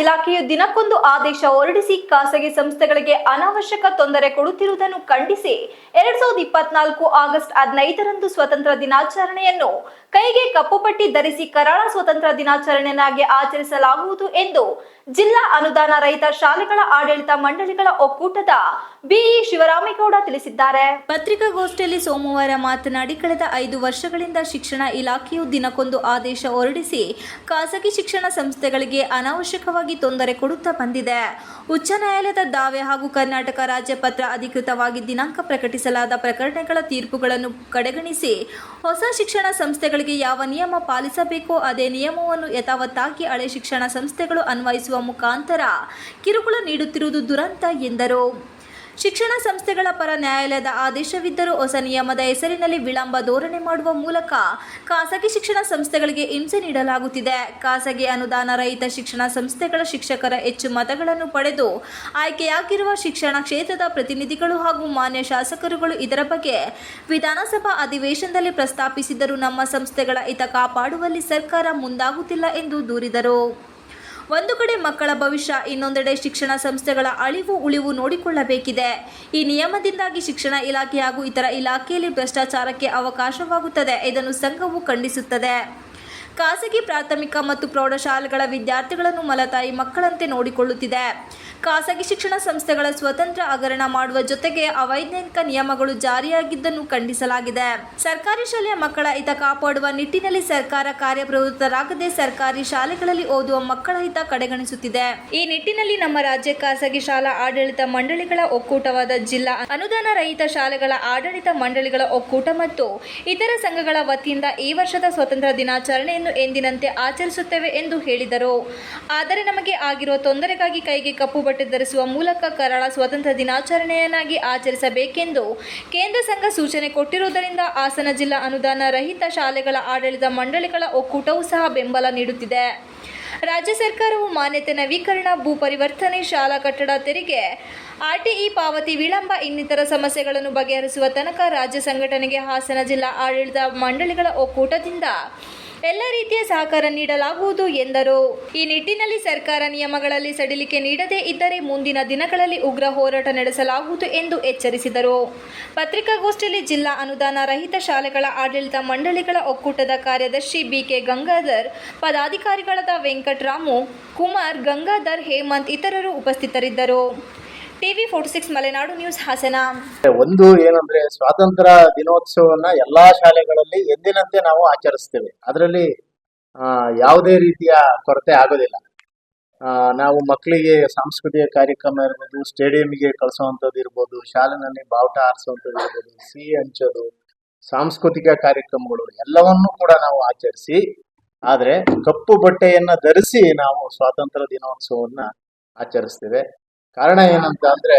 ಇಲಾಖೆಯು ದಿನಕ್ಕೊಂದು ಆದೇಶ ಹೊರಡಿಸಿ ಖಾಸಗಿ ಸಂಸ್ಥೆಗಳಿಗೆ ಅನಾವಶ್ಯಕ ತೊಂದರೆ ಕೊಡುತ್ತಿರುವುದನ್ನು ಖಂಡಿಸಿ ಎರಡ್ ಸಾವಿರದ ಇಪ್ಪತ್ನಾಲ್ಕು ಆಗಸ್ಟ್ ಹದಿನೈದರಂದು ಸ್ವತಂತ್ರ ದಿನಾಚರಣೆಯನ್ನು ಕೈಗೆ ಕಪ್ಪುಪಟ್ಟಿ ಧರಿಸಿ ಕರಾಳ ಸ್ವತಂತ್ರ ದಿನಾಚರಣೆಯನ್ನಾಗಿ ಆಚರಿಸಲಾಗುವುದು ಎಂದು ಜಿಲ್ಲಾ ಅನುದಾನ ರಹಿತ ಶಾಲೆಗಳ ಆಡಳಿತ ಮಂಡಳಿಗಳ ಒಕ್ಕೂಟದ ಬಿಇ ಶಿವರಾಮೇಗೌಡ ತಿಳಿಸಿದ್ದಾರೆ. ಪತ್ರಿಕಾಗೋಷ್ಠಿಯಲ್ಲಿ ಸೋಮವಾರ ಮಾತನಾಡಿ ಕಳೆದ ಐದು ವರ್ಷಗಳಿಂದ ಶಿಕ್ಷಣ ಇಲಾಖೆಯು ದಿನಕ್ಕೊಂದು ಆದೇಶ ಹೊರಡಿಸಿ ಖಾಸಗಿ ಶಿಕ್ಷಣ ಸಂಸ್ಥೆಗಳಿಗೆ ಅನಾವಶ್ಯಕವಾಗಿ ತೊಂದರೆ ಕೊಡುತ್ತಾ ಬಂದಿದೆ. ಉಚ್ಚ ನ್ಯಾಯಾಲಯದ ದಾವೆ ಹಾಗೂ ಕರ್ನಾಟಕ ರಾಜ್ಯಪತ್ರ ಅಧಿಕೃತವಾಗಿ ದಿನಾಂಕ ಪ್ರಕಟಿಸಲಾದ ಪ್ರಕರಣಗಳ ತೀರ್ಪುಗಳನ್ನು ಕಡೆಗಣಿಸಿ ಹೊಸ ಶಿಕ್ಷಣ ಸಂಸ್ಥೆಗಳಿಗೆ ಯಾವ ನಿಯಮ ಪಾಲಿಸಬೇಕೋ ಅದೇ ನಿಯಮವನ್ನು ಯಥಾವತ್ತಾಗಿ ಹಳೆ ಶಿಕ್ಷಣ ಸಂಸ್ಥೆಗಳು ಅನ್ವಯಿಸುವ ಮುಖಾಂತರ ಕಿರುಕುಳ ನೀಡುತ್ತಿರುವುದು ದುರಂತ ಎಂದರು. ಶಿಕ್ಷಣ ಸಂಸ್ಥೆಗಳ ಪರ ನ್ಯಾಯಾಲಯದ ಆದೇಶವಿದ್ದರೂ ಹೊಸ ನಿಯಮದ ಹೆಸರಿನಲ್ಲಿ ವಿಳಂಬ ಧೋರಣೆ ಮಾಡುವ ಮೂಲಕ ಖಾಸಗಿ ಶಿಕ್ಷಣ ಸಂಸ್ಥೆಗಳಿಗೆ ಹಿಂಸೆ ನೀಡಲಾಗುತ್ತಿದೆ. ಖಾಸಗಿ ಅನುದಾನ ರಹಿತ ಶಿಕ್ಷಣ ಸಂಸ್ಥೆಗಳ ಶಿಕ್ಷಕರ ಹೆಚ್ಚು ಮತಗಳನ್ನು ಪಡೆದು ಆಯ್ಕೆಯಾಗಿರುವ ಶಿಕ್ಷಣ ಕ್ಷೇತ್ರದ ಪ್ರತಿನಿಧಿಗಳು ಹಾಗೂ ಮಾನ್ಯ ಶಾಸಕರುಗಳು ಇದರ ಬಗ್ಗೆ ವಿಧಾನಸಭಾ ಅಧಿವೇಶನದಲ್ಲಿ ಪ್ರಸ್ತಾಪಿಸಿದರೂ ನಮ್ಮ ಸಂಸ್ಥೆಗಳ ಹಿತ ಕಾಪಾಡುವಲ್ಲಿ ಸರ್ಕಾರ ಮುಂದಾಗುತ್ತಿಲ್ಲ ಎಂದು ದೂರಿದರು. ಒಂದು ಕಡೆ ಮಕ್ಕಳ ಭವಿಷ್ಯ, ಇನ್ನೊಂದೆಡೆ ಶಿಕ್ಷಣ ಸಂಸ್ಥೆಗಳ ಅಳಿವು ಉಳಿವು ನೋಡಿಕೊಳ್ಳಬೇಕಿದೆ. ಈ ನಿಯಮದಿಂದಾಗಿ ಶಿಕ್ಷಣ ಇಲಾಖೆ ಹಾಗೂ ಇತರ ಇಲಾಖೆಯಲ್ಲಿ ಭ್ರಷ್ಟಾಚಾರಕ್ಕೆ ಅವಕಾಶವಾಗುತ್ತದೆ. ಇದನ್ನು ಸಂಘವು ಖಂಡಿಸುತ್ತದೆ. ಖಾಸಗಿ ಪ್ರಾಥಮಿಕ ಮತ್ತು ಪ್ರೌಢಶಾಲೆಗಳ ವಿದ್ಯಾರ್ಥಿಗಳನ್ನು ಮಲತಾಯಿ ಮಕ್ಕಳಂತೆ ನೋಡಿಕೊಳ್ಳುತ್ತಿದೆ. ಖಾಸಗಿ ಶಿಕ್ಷಣ ಸಂಸ್ಥೆಗಳ ಸ್ವತಂತ್ರ ಹಗರಣ ಮಾಡುವ ಜೊತೆಗೆ ಅವೈಜ್ಞಾನಿಕ ನಿಯಮಗಳು ಜಾರಿಯಾಗಿದ್ದನ್ನು ಖಂಡಿಸಲಾಗಿದೆ. ಸರ್ಕಾರಿ ಶಾಲೆಯ ಮಕ್ಕಳ ಹಿತ ಕಾಪಾಡುವ ನಿಟ್ಟಿನಲ್ಲಿ ಸರ್ಕಾರ ಕಾರ್ಯಪ್ರವೃತ್ತರಾಗದೆ ಸರ್ಕಾರಿ ಶಾಲೆಗಳಲ್ಲಿ ಓದುವ ಮಕ್ಕಳ ಹಿತ ಕಡೆಗಣಿಸುತ್ತಿದೆ. ಈ ನಿಟ್ಟಿನಲ್ಲಿ ನಮ್ಮ ರಾಜ್ಯ ಖಾಸಗಿ ಶಾಲಾ ಆಡಳಿತ ಮಂಡಳಿಗಳ ಒಕ್ಕೂಟವಾದ ಜಿಲ್ಲಾ ಅನುದಾನ ರಹಿತ ಶಾಲೆಗಳ ಆಡಳಿತ ಮಂಡಳಿಗಳ ಒಕ್ಕೂಟ ಮತ್ತು ಇತರ ಸಂಘಗಳ ವತಿಯಿಂದ ಈ ವರ್ಷದ ಸ್ವತಂತ್ರ ದಿನಾಚರಣೆಯನ್ನು ಎಂದಿನಂತೆ ಆಚರಿಸುತ್ತೇವೆ ಎಂದು ಹೇಳಿದರು. ಆದರೆ ನಮಗೆ ಆಗಿರುವ ತೊಂದರೆಗಾಗಿ ಕೈಗೆ ಕಪ್ಪು ಬಟ್ಟೆ ಧರಿಸುವ ಮೂಲಕ ಕರಾಳ ಸ್ವಾತಂತ್ರ್ಯ ದಿನಾಚರಣೆಯನ್ನಾಗಿ ಆಚರಿಸಬೇಕೆಂದು ಕೇಂದ್ರ ಸಂಘ ಸೂಚನೆ ಕೊಟ್ಟಿರುವುದರಿಂದ ಹಾಸನ ಜಿಲ್ಲಾ ಅನುದಾನ ರಹಿತ ಶಾಲೆಗಳ ಆಡಳಿತ ಮಂಡಳಿಗಳ ಒಕ್ಕೂಟವೂ ಸಹ ಬೆಂಬಲ ನೀಡುತ್ತಿದೆ. ರಾಜ್ಯ ಸರ್ಕಾರವು ಮಾನ್ಯತೆ ನವೀಕರಣ ಭೂ ಪರಿವರ್ತನೆ ಶಾಲಾ ಕಟ್ಟಡ ತೆರಿಗೆ, ಆರ್ಟಿಇ ಪಾವತಿ, ವಿಳಂಬ, ಇನ್ನಿತರ ಸಮಸ್ಯೆಗಳನ್ನು ಬಗೆಹರಿಸುವ ತನಕ ರಾಜ್ಯ ಸಂಘಟನೆಗೆ ಹಾಸನ ಜಿಲ್ಲಾ ಆಡಳಿತ ಮಂಡಳಿಗಳ ಒಕ್ಕೂಟದಿಂದ ಎಲ್ಲ ರೀತಿಯ ಸಹಕಾರ ನೀಡಲಾಗುವುದು ಎಂದರು. ಈ ನಿಟ್ಟಿನಲ್ಲಿ ಸರ್ಕಾರ ನಿಯಮಗಳಲ್ಲಿ ಸಡಿಲಿಕೆ ನೀಡದೇ ಇದ್ದರೆ ಮುಂದಿನ ದಿನಗಳಲ್ಲಿ ಉಗ್ರ ಹೋರಾಟ ನಡೆಸಲಾಗುವುದು ಎಂದು ಎಚ್ಚರಿಸಿದರು. ಪತ್ರಿಕಾಗೋಷ್ಠಿಯಲ್ಲಿ ಜಿಲ್ಲಾ ಅನುದಾನ ರಹಿತ ಶಾಲೆಗಳ ಆಡಳಿತ ಮಂಡಳಿಗಳ ಒಕ್ಕೂಟದ ಕಾರ್ಯದರ್ಶಿ ಬಿಕೆ ಗಂಗಾಧರ್, ಪದಾಧಿಕಾರಿಗಳಾದ ವೆಂಕಟರಾಮು, ಕುಮಾರ್ ಗಂಗಾಧರ್ ಹೇಮಂತ್ ಇತರರು ಉಪಸ್ಥಿತರಿದ್ದರು. TV forty six Malenadu news Hassan. ಒಂದು ಏನಂದ್ರೆ ಸ್ವಾತಂತ್ರ್ಯ ದಿನೋತ್ಸವವನ್ನ ಎಲ್ಲಾ ಶಾಲೆಗಳಲ್ಲಿ ಎಂದಿನಂತೆ ನಾವು ಆಚರಿಸ್ತೇವೆ. ಅದರಲ್ಲಿ ಯಾವುದೇ ರೀತಿಯ ಕೊರತೆ ಆಗೋದಿಲ್ಲ. ನಾವು ಮಕ್ಕಳಿಗೆ ಸಾಂಸ್ಕೃತಿಕ ಕಾರ್ಯಕ್ರಮ ಇರ್ಬೋದು, ಸ್ಟೇಡಿಯಂಗೆ ಕಳಿಸುವಂಥದ್ದು ಇರ್ಬೋದು, ಶಾಲೆನಲ್ಲಿ ಬಾವುಟ ಆರಿಸುವಂಥದ್ದು ಇರ್ಬೋದು, ಸಿಹಿ ಹಂಚೋದು, ಸಾಂಸ್ಕೃತಿಕ ಕಾರ್ಯಕ್ರಮಗಳು ಎಲ್ಲವನ್ನು ಕೂಡ ನಾವು ಆಚರಿಸಿ, ಆದರೆ ಕಪ್ಪು ಬಟ್ಟೆಯನ್ನ ಧರಿಸಿ ನಾವು ಸ್ವಾತಂತ್ರ್ಯ ದಿನೋತ್ಸವವನ್ನು ಆಚರಿಸ್ತೇವೆ. ಕಾರಣ ಏನಂತ ಅಂದ್ರೆ